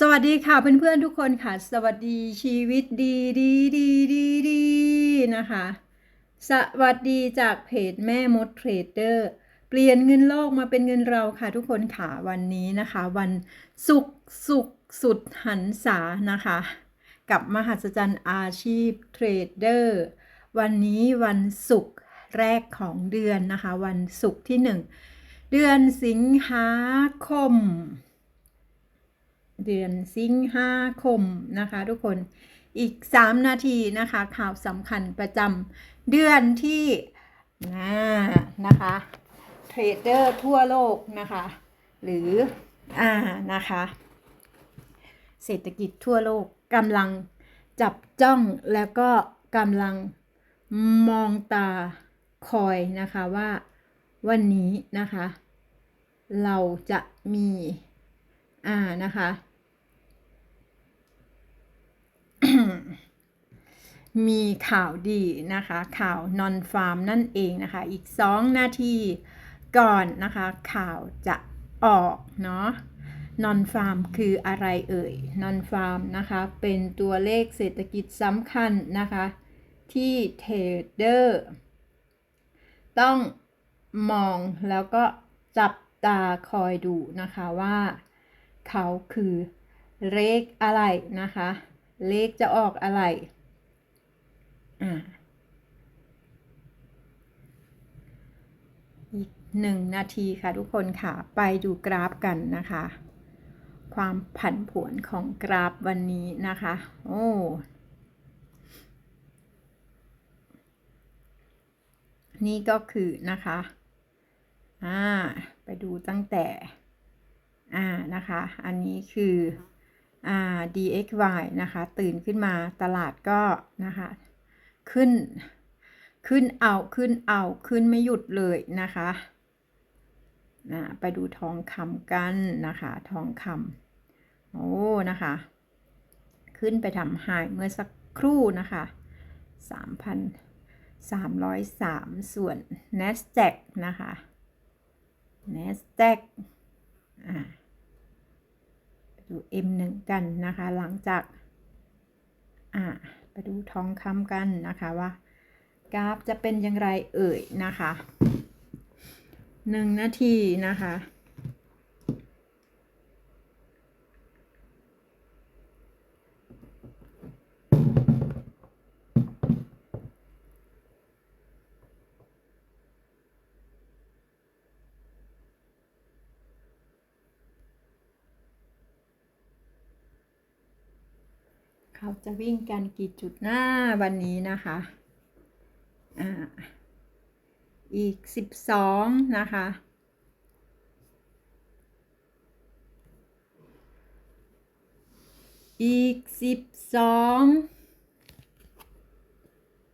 สวัสดีค่ะเพื่อนๆทุกคนค่ะ สวัสดีชีวิตดีดีดีดีดีนะคะ สวัสดีจากเพจแม่มดเทรดเดอร์เปลี่ยนเงินโลกมาเป็นเงินเราค่ะทุกคนค่ะวันนี้นะคะ วันศุกร์สุขสุดหันษานะคะ กับมหัศจรรย์อาชีพเทรดเดอร์วันนี้วันศุกร์แรกของเดือนนะคะ วันศุกร์ที่หนึ่งเดือนสิงหาคม เดือนสิงหาคมนะคะ ทุกคนอีก 3 นาทีนะคะ ข่าวสำคัญประจำเดือนที่นะนะคะเทรดเดอร์ทั่วโลกนะคะ หรืออ่านะคะ เศรษฐกิจทั่วโลกกำลังจับจ้องแล้วก็กำลังมองตาคอยนะคะว่าวันนี้นะคะ เราจะมีอ่านะคะ มีข่าวดีนะคะ ข่าวนอนฟาร์มนั่นเองนะคะ อีก 2 นาทีก่อนนะคะ ข่าวจะออกเนาะนอนฟาร์มคืออะไรเอ่ยนอนฟาร์มนะคะ เป็นตัวเลขเศรษฐกิจสำคัญนะคะ ที่เทรดเดอร์ต้องมองแล้วก็จับตาคอยดูนะคะว่าเขาคือเลขอะไรนะคะ เลขจะออกอะไร อ่าอีกหนึ่งนาทีค่ะทุกคนค่ะ ไปดูกราฟกันนะคะ ความผันผวนของกราฟวันนี้นะคะ โอ้นี่ก็คือนะคะ อ่า ไปดูตั้งแต่ อ่า นะคะ อันนี้คือ อ่า DXY นะคะ ตื่นขึ้นมาตลาดก็นะคะ ขึ้น ขึ้นเอาขึ้นเอาขึ้นไม่หยุดเลยนะคะนะไปดูทองคำกันนะคะ ทองคำโอ้นะคะ ขึ้นไปทำไฮเมื่อสักครู่นะคะ3,303 ส่วน NASDAQ นะคะ NASDAQ อ่าดู M1 กันนะคะ หลังจาก อ่า ไปดูทองคำกันนะคะว่ากราฟจะเป็นอย่างไรเอ่ยนะคะหนึ่งนาทีนะคะ เขาจะวิ่งกันกี่จุดหน้าวันนี้นะคะอ่าอีกสิบสองนะคะอีกสิบสอง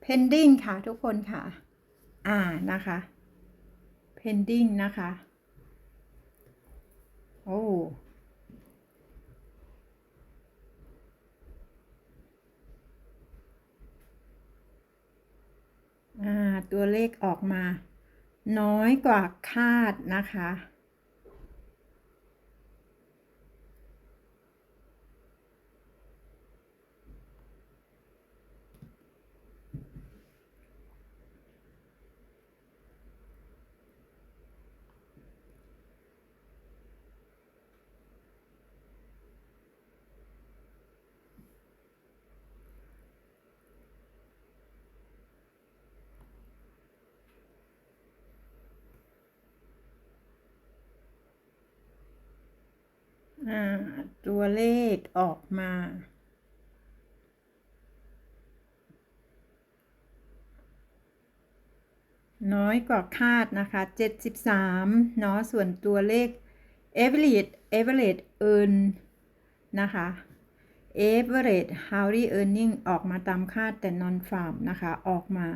pending ค่ะทุกคนค่ะ อ่านะคะ pending นะคะ โอ้ อ่า ตัวเลขออกมา น้อยกว่าคาดนะคะ อ่าตัวเลขออกมา น้อยกว่าคาดนะคะ 73 เนาะส่วนตัวเลข average average earn นะคะ average hourly earning ออกมาตามคาดแต่ non farm นะคะ ออกมา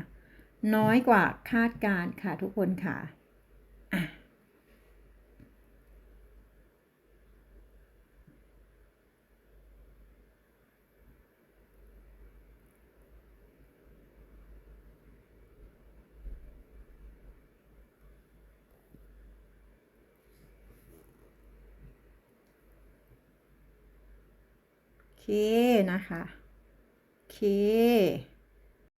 น้อยกว่าคาดการค่ะทุกคนค่ะอะ เคนะคะ เค